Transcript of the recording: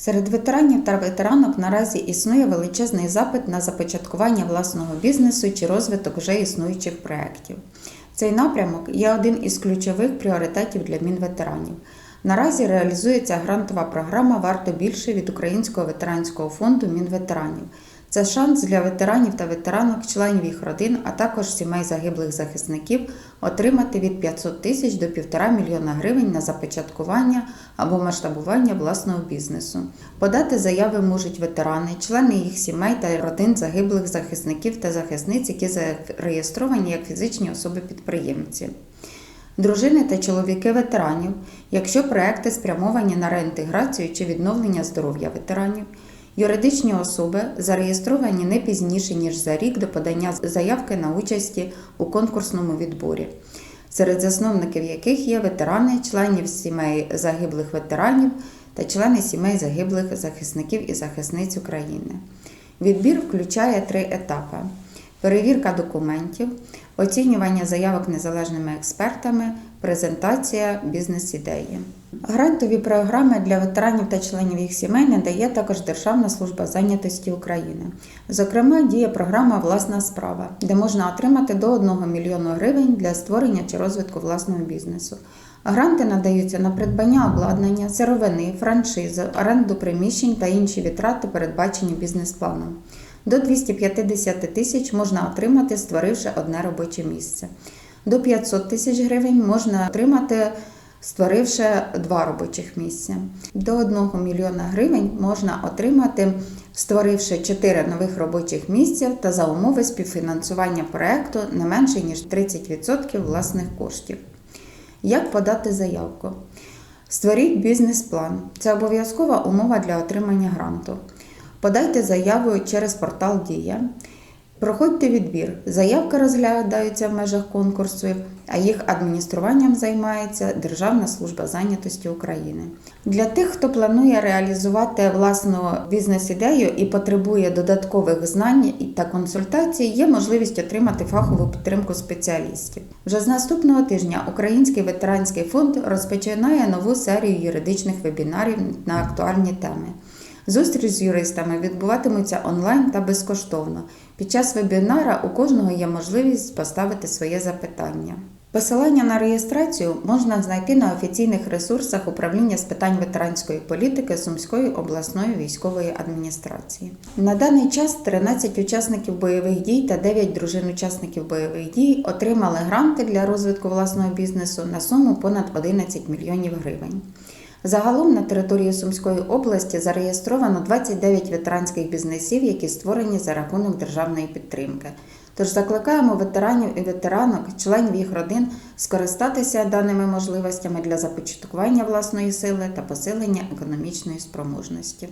Серед ветеранів та ветеранок наразі існує величезний запит на започаткування власного бізнесу чи розвиток вже існуючих проєктів. Цей напрямок є один із ключових пріоритетів для Мінветеранів. Наразі реалізується грантова програма Варто більше від Українського ветеранського фонду Мінветеранів. Це шанс для ветеранів та ветеранок, членів їх родин, а також сімей загиблих захисників отримати від 500 тисяч до 1,5 мільйона гривень на започаткування або масштабування власного бізнесу. Подати заяви можуть ветерани, члени їх сімей та родин загиблих захисників та захисниць, які зареєстровані як фізичні особи-підприємці. Дружини та чоловіки ветеранів, якщо проекти спрямовані на реінтеграцію чи відновлення здоров'я ветеранів, юридичні особи зареєстровані не пізніше ніж за рік до подання заявки на участі у конкурсному відборі, серед засновників яких є ветерани, членів сімей загиблих ветеранів та члени сімей загиблих захисників і захисниць України. Відбір включає три етапи: перевірка документів, оцінювання заявок незалежними експертами, презентація бізнес-ідеї. Грантові програми для ветеранів та членів їх сімей надає також Державна служба зайнятості України. Зокрема, діє програма Власна справа, де можна отримати до 1 мільйону гривень для створення чи розвитку власного бізнесу. Гранти надаються на придбання обладнання, сировини, франшизу, оренду приміщень та інші витрати, передбачені бізнес-планом. До 250 тисяч можна отримати, створивши одне робоче місце. До 500 тисяч гривень можна отримати, створивши два робочих місця. До 1 мільйона гривень можна отримати, створивши 4 нових робочих місця та за умови співфінансування проекту не менше ніж 30% власних коштів. Як подати заявку? Створіть бізнес-план. Це обов'язкова умова для отримання гранту. Подайте заяву через портал Дія. Проходьте відбір. Заявки розглядаються в межах конкурсу, а їх адмініструванням займається Державна служба зайнятості України. Для тих, хто планує реалізувати власну бізнес-ідею і потребує додаткових знань та консультацій, є можливість отримати фахову підтримку спеціалістів. Вже з наступного тижня Український ветеранський фонд розпочинає нову серію юридичних вебінарів на актуальні теми. Зустріч з юристами відбуватимуться онлайн та безкоштовно. Під час вебінара у кожного є можливість поставити своє запитання. Посилання на реєстрацію можна знайти на офіційних ресурсах управління з питань ветеранської політики Сумської обласної військової адміністрації. На даний час 13 учасників бойових дій та 9 дружин учасників бойових дій отримали гранти для розвитку власного бізнесу на суму понад 11 мільйонів гривень. Загалом на території Сумської області зареєстровано 29 ветеранських бізнесів, які створені за рахунок державної підтримки. Тож закликаємо ветеранів і ветеранок, членів їх родин скористатися даними можливостями для започаткування власної сили та посилення економічної спроможності.